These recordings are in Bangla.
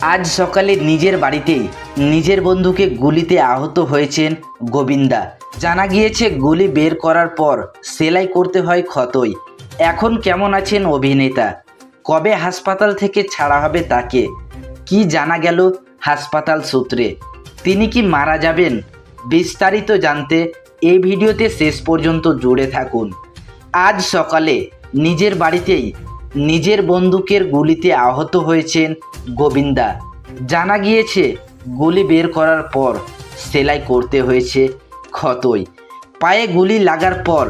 আজ সকালে নিজের বাড়িতেই নিজের বন্ধুকে গুলিতে আহত হয়েছেন গোবিন্দা। জানা গিয়েছে, গুলি বের করার পর সেলাই করতে হয় ক্ষতই। এখন কেমন আছেন অভিনেতা? কবে হাসপাতাল থেকে ছাড়া হবে তাকে? কি জানা গেল হাসপাতাল সূত্রে? তিনি কি মারা যাবেন? বিস্তারিত জানতে এই ভিডিওতে শেষ পর্যন্ত জুড়ে থাকুন। আজ সকালে নিজের বাড়িতেই নিজের বন্দুকের গুলিতে আহত হয়েছেন গোবিন্দা। জানা গিয়েছে, গুলি বের করার পর সেলাই করতে হয়েছে ক্ষতই। পায়ে গুলি লাগার পর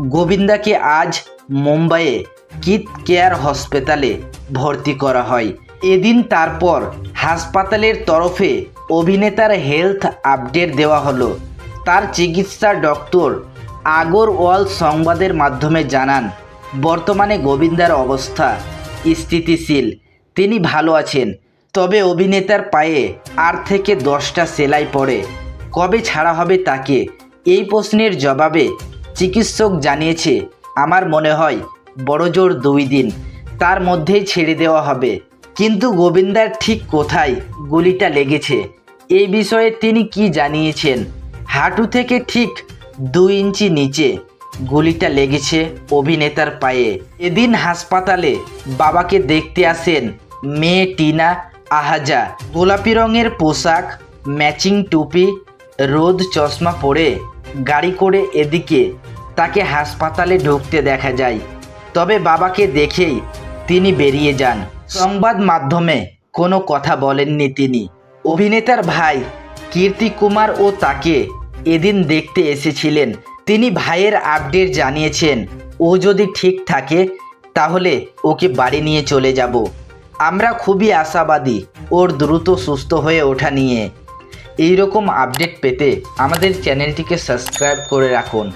গোবিন্দাকে আজ মুম্বাইয়ে কিট কেয়ার হসপিটালে ভর্তি করা হয়। এদিন তারপর হাসপাতালের তরফে অভিনেতার হেলথ আপডেট দেওয়া হলো। তার চিকিৎসা ডক্টর আগরওয়াল সংবাদের মাধ্যমে জানান, বর্তমানে গোবিন্দার অবস্থা স্থিতিশীল। তিনি ভালো আছেন, তবে অভিনেতার পায়ে আট থেকে দশটা সেলাই পড়ে। কবে ছাড়া হবে তাকে? এই প্রশ্নের জবাবে চিকিৎসক জানিয়েছে, আমার মনে হয় বড়জোর দুই দিন, তার মধ্যেই ছেড়ে দেওয়া হবে। কিন্তু গোবিন্দার ঠিক কোথায় গুলিটা লেগেছে? এই বিষয়ে তিনি কি জানিয়েছেন? হাঁটু থেকে ঠিক দুই ইঞ্চি নিচে গুলিটা লেগেছে অভিনেতার পায়ে। এদিন হাসপাতালে বাবাকে দেখতে আসেন মেয়ে টিনা আহাজা। গোলাপি রঙের পোশাক ম্যাচিং টুপি, রোদ চশমা পরে গাড়ি করে এদিকে তাকে হাসপাতালে ঢুকতে দেখা যায়। তবে বাবাকে দেখেই তিনি বেরিয়ে যান। সংবাদ মাধ্যমে কোনো কথা বলেননি তিনি। অভিনেতার ভাই কীর্তি কুমার ও তাকে এদিন দেখতে এসেছিলেন। তিনি ভাইয়ের আপডেট জানিয়েছেন, ও যদি ঠিক থাকে, তাহলে ওকে বাড়ি নিয়ে চলে যাব। আমরা খুবই আশাবাদী ওর দ্রুত সুস্থ হয়ে ওঠা নিয়ে। এইরকম আপডেট পেতে আমাদের চ্যানেলটিকে সাবস্ক্রাইব করে রাখুন।